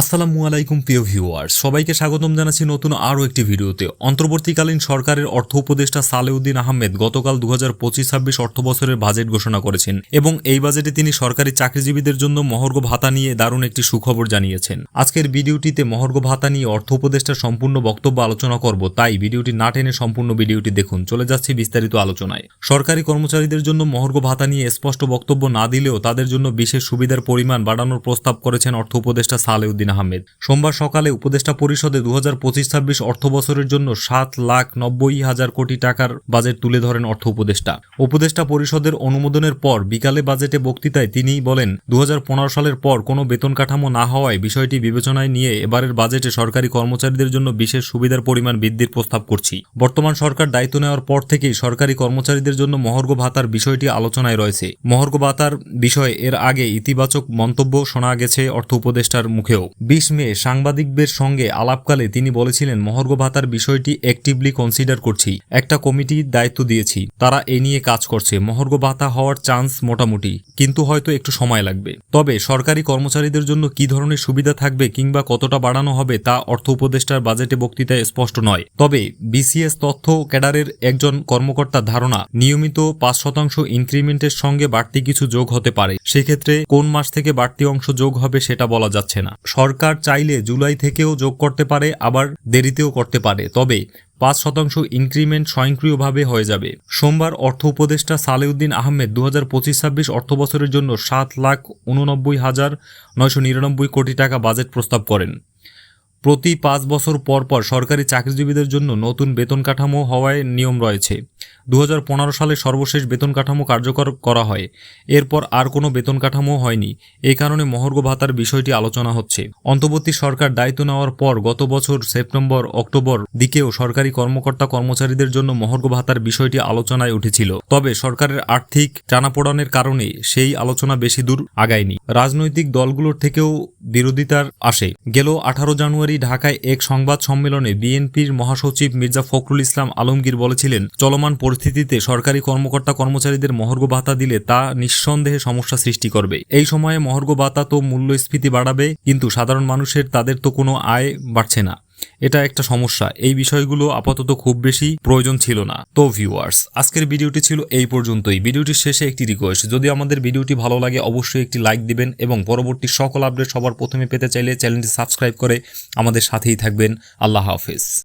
আসসালামু আলাইকুম, প্রিয় ভিউয়ার্স। সবাইকে স্বাগতম জানাচ্ছি নতুন আরও একটি ভিডিওতে। অন্তর্বর্তীকালীন সরকারের অর্থ উপদেষ্টা সালেউদ্দিন আহমেদ গতকাল দু হাজার পঁচিশ ছাব্বিশ অর্থ বছরের বাজেট ঘোষণা করেছেন এবং এই বাজেটে তিনি সরকারি চাকরিজীবীদের জন্য মহর্ঘ ভাতা নিয়ে দারুণ একটি সুখবর জানিয়েছেন। আজকের ভিডিওটিতে মহর্ঘ ভাতা নিয়ে অর্থ উপদেষ্টার সম্পূর্ণ বক্তব্য আলোচনা করব, তাই ভিডিওটি না টেনে সম্পূর্ণ ভিডিওটি দেখুন। চলে যাচ্ছি বিস্তারিত আলোচনায়। সরকারি কর্মচারীদের জন্য মহর্ঘ ভাতা নিয়ে স্পষ্ট বক্তব্য না দিলেও তাদের জন্য বিশেষ সুবিধার পরিমাণ বাড়ানোর প্রস্তাব করেছেন অর্থ উপদেষ্টা সালেউদ্দিন আহমেদ। সোমবার সকালে উপদেষ্টা পরিষদে দু হাজার পঁচিশ ছাব্বিশ অর্থ বছরের জন্য সাত লাখ নব্বই হাজার কোটি টাকার বাজেট তুলে ধরেন অর্থ উপদেষ্টা। উপদেষ্টা পরিষদের অনুমোদনের পর বিকালে বাজেটে বক্তৃতায় তিনি বলেন দু হাজার পনেরো সালের পর কোনো বেতন কাঠামো না হওয়ায় বিষয়টি বিবেচনায় নিয়ে এবারের বাজেটে সরকারি কর্মচারীদের জন্য বিশেষ সুবিধার পরিমাণ বৃদ্ধির প্রস্তাব করছি। বর্তমান সরকার দায়িত্ব নেওয়ার পর থেকেই সরকারি কর্মচারীদের জন্য মহর্ঘ ভাতার বিষয়টি আলোচনায় রয়েছে। মহর্ঘ ভাতার বিষয়ে এর আগে ইতিবাচক মন্তব্য শোনা গেছে অর্থ উপদেষ্টার মুখেও। বিশ মে সাংবাদিকদের সঙ্গে আলাপকালে তিনি বলেছিলেন, মহর্ঘ ভাতার বিষয়টি অ্যাক্টিভলি কনসিডার করছি। একটা কমিটির দায়িত্ব দিয়েছি। তারা এ নিয়ে কাজ করছে। মহর্ঘ ভাতা হওয়ার চান্স মোটামুটি। কিন্তু হয়তো একটু সময় লাগবে। তবে সরকারি কর্মচারীদের জন্য কি ধরনের সুবিধা থাকবে কিংবা কতটা বাড়ানো হবে তা অর্থ উপদেষ্টার বাজেটে বক্তৃতায় স্পষ্ট নয়। তবে বিসিএস তথ্য ক্যাডারের একজন কর্মকর্তার ধারণা, নিয়মিত পাঁচ শতাংশ ইনক্রিমেন্টের সঙ্গে বাড়তি কিছু যোগ হতে পারে। সেক্ষেত্রে কোন মাস থেকে বাড়তি অংশ যোগ হবে সেটা বলা যাচ্ছে না। সরকার চাইলে জুলাই থেকেও যোগ করতে পারে, আবার দেরিতেও করতে পারে। তবে পাঁচ শতাংশ ইনক্রিমেন্ট স্বয়ংক্রিয়ভাবে হয়ে যাবে। সোমবার অর্থ উপদেষ্টা সালেউদ্দিন আহমেদ দু হাজার পঁচিশ ছাব্বিশ অর্থ বছরের জন্য সাত লাখ উননব্বই হাজার নয়শো নিরানব্বই কোটি টাকা বাজেট প্রস্তাব করেন। প্রতি পাঁচ বছর পর পর সরকারি চাকরিজীবীদের জন্য নতুন বেতন কাঠামো হওয়ায় নিয়ম রয়েছে। দু হাজার পনেরো সালে সর্বশেষ বেতন কাঠামো কার্যকর করা হয়। এরপর আর কোনো বেতন কাঠামো হয়নি। এই কারণে মহর্ঘ ভাতার বিষয়টি আলোচনা হচ্ছে। অন্তর্বর্তী সরকার দায়িত্ব নেওয়ার পর গত বছর সেপ্টেম্বর, অক্টোবর দিকেও সরকারি কর্মকর্তা কর্মচারীদের জন্য মহর্ঘ ভাতার বিষয়টি আলোচনায় উঠেছিল। তবে সরকারের আর্থিক টানাপোড়ানের কারণে সেই আলোচনা বেশি দূর আগায়নি। রাজনৈতিক দলগুলোর থেকেও বিরোধিতার আসে। গেল আঠারো জানুয়ারি ঢাকায় এক সংবাদ সম্মেলনে বিএনপির মহাসচিব মির্জা ফখরুল ইসলাম আলমগীর বলেছিলেন, চলমান পরিস্থিতিতে সরকারি কর্মকর্তা কর্মচারীদের মহর্ঘ ভাতা দিলে তা নিঃসন্দেহে সমস্যা সৃষ্টি করবে। এই সময়ে মহর্ঘ ভাতা তো মূল্যস্ফীতি বাড়াবে, কিন্তু সাধারণ মানুষের তাদের তো কোনো আয় বাড়ছে না। এটা একটা সমস্যা। এই বিষয়গুলো আপাতত খুব বেশি প্রয়োজন ছিল না। তো ভিউয়ার্স আজকের ভিডিওটি ছিল এই পর্যন্তই। ভিডিওটির শেষে একটি রিকোয়েস্ট যদি আমাদের ভিডিওটি ভালো লাগে অবশ্যই একটি লাইক দিবেন এবং পরবর্তী সকল আপডেট সবার প্রথমে পেতে চাইলে চ্যানেলটি সাবস্ক্রাইব করে আমাদের সাথেই থাকবেন। আল্লাহ হাফেজ।